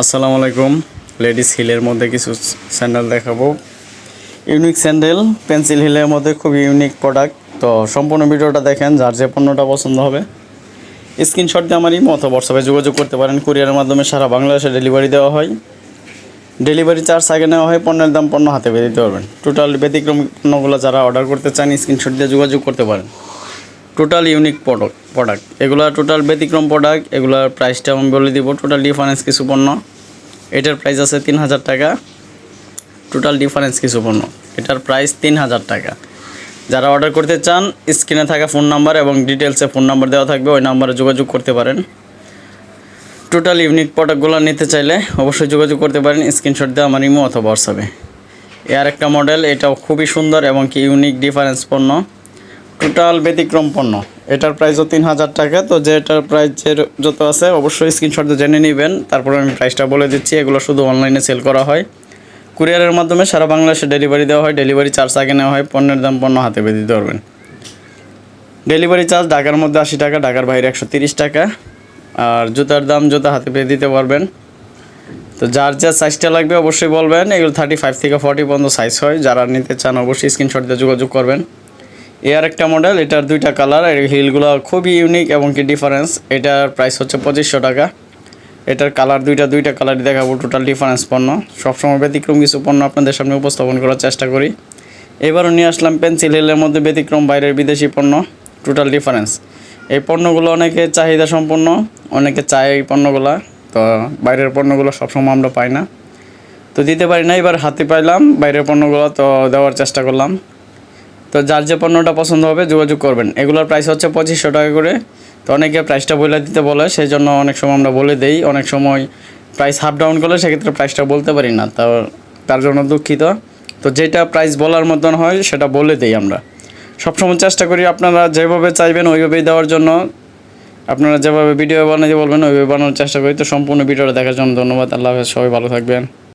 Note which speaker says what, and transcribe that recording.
Speaker 1: আসসালামু আলাইকুম। লেডিস হিলের মধ্যে কিছু স্যান্ডেল দেখাবো। ইউনিক স্যান্ডেল পেন্সিল হিলের মধ্যে খুব ইউনিক প্রোডাক্ট তো সম্পূর্ণ ভিডিওটা দেখেন, যার যে পণ্যটা পছন্দ হবে। স্ক্রিনশট দিয়ে আমার ইমো অথবা হোয়াটসঅ্যাপে যোগাযোগ করতে পারেন। কুরিয়ারের মাধ্যমে সারা বাংলাদেশে ডেলিভারি দেওয়া হয়। ডেলিভারি চার্জ আগে নেওয়া হয়, পণ্যের দাম পণ্য হাতে পেয়ে দিতে পারবেন। টোটাল ব্যতিক্রম পণ্যগুলো যারা অর্ডার করতে চান স্ক্রিনশট দিয়ে যোগাযোগ করতে পারেন। টোটাল ইউনিক প্রোডাক্ট প্রোডাক্ট এগুলা টোটাল ব্যতিক্রম প্রোডাক্ট এগুলার প্রাইসটা আমি বলে দিব টোটাল ডিফারেন্স কিছু পণ্য। এটার প্রাইস আছে তিন হাজার টাকা। টোটাল ডিফারেন্স কিছু পণ্য। এটার প্রাইস তিন হাজার টাকা। যারা অর্ডার করতে চান স্ক্রিনে থাকা ফোন নাম্বার এবং ডিটেলসে ফোন নাম্বার দেওয়া থাকবে, ওই নাম্বারে যোগাযোগ করতে পারেন। টোটাল ইউনিক প্রোডাক্টগুলো নিতে চাইলে অবশ্যই যোগাযোগ করতে পারেন স্ক্রিনশট দেওয়া আমার ইমো অথবা হোয়াটসঅ্যাপে এর একটা মডেল এটাও খুবই সুন্দর এবং কি ইউনিক ডিফারেন্স পণ্য। টোটাল ব্যতিক্রম পণ্য। এটার প্রাইসও তিন হাজার টাকা। তো যে যেটার প্রাইসের যত আছে, অবশ্যই স্ক্রিনশট জেনে নেবেন। তারপর আমি প্রাইসটা বলে দিচ্ছি। এগুলো শুধু অনলাইনে সেল করা হয়। কুরিয়ারের মাধ্যমে সারা বাংলাদেশে ডেলিভারি দেওয়া হয়। ডেলিভারি চার্জ আগে নেওয়া হয়। পণ্যের দাম পণ্য হাতে পেয়ে দিতে পারবেন। ডেলিভারি চার্জ ঢাকার মধ্যে আশি টাকা, ঢাকার বাইরে একশো তিরিশ টাকা। আর জুতার দাম জুতা হাতে পেয়ে দিতে পারবেন। তো যার যার সাইজটা লাগবে অবশ্যই বলবেন। এগুলো থার্টি ফাইভ থেকে ফর্টি পর্যন্ত সাইজ হয়। যারা নিতে চান অবশ্যই স্ক্রিনশট দিয়ে যোগাযোগ করবেন। এ আর একটা মডেল এটার দুইটা কালারের হিলগুলো খুবই ইউনিক এবং কি ডিফারেন্স এটার প্রাইস হচ্ছে পঁচিশশো টাকা। এটার কালার দুইটা দুইটা কালারই দেখাবো টোটাল ডিফারেন্স পণ্য। সবসময় ব্যতিক্রম কিছু পণ্য আপনাদের সামনে উপস্থাপন করার চেষ্টা করি। এবারও নিয়ে আসলাম পেন্সিল হিলের মধ্যে ব্যতিক্রম বাইরের বিদেশি পণ্য টোটাল ডিফারেন্স এই পণ্যগুলো অনেকে চাহিদা সম্পন্ন, অনেকে চায় এই পণ্যগুলো, তো বাইরের পণ্যগুলো সবসময় আমরা পাই না। তো দিতে পারি না, এবার হাতে পাইলাম, বাইরের পণ্যগুলো তো দেওয়ার চেষ্টা করলাম। তো যার যে পণ্যটা পছন্দ হবে যোগাযোগ করবেন। এগুলোর প্রাইস হচ্ছে পঁচিশশো টাকা করে। তো অনেকে প্রাইসটা বলে দিতে বলে সেই জন্য অনেক সময় আমরা বলে দেই। অনেক সময় প্রাইস হাফ ডাউন করলে সেক্ষেত্রে প্রাইসটা বলতে পারি না। তো তার জন্য দুঃখিত। তো যেটা প্রাইস বলার মতন হয়, সেটা বলে দেই আমরা। সবসময় চেষ্টা করি আপনারা যেভাবে চাইবেন ওইভাবেই দেওয়ার জন্য। আপনারা যেভাবে ভিডিও বানাতে বলবেন, ওইভাবে বানানোর চেষ্টা করি। তো সম্পূর্ণ ভিডিওটা দেখার জন্য ধন্যবাদ। আল্লাহ সবাই ভালো থাকবেন।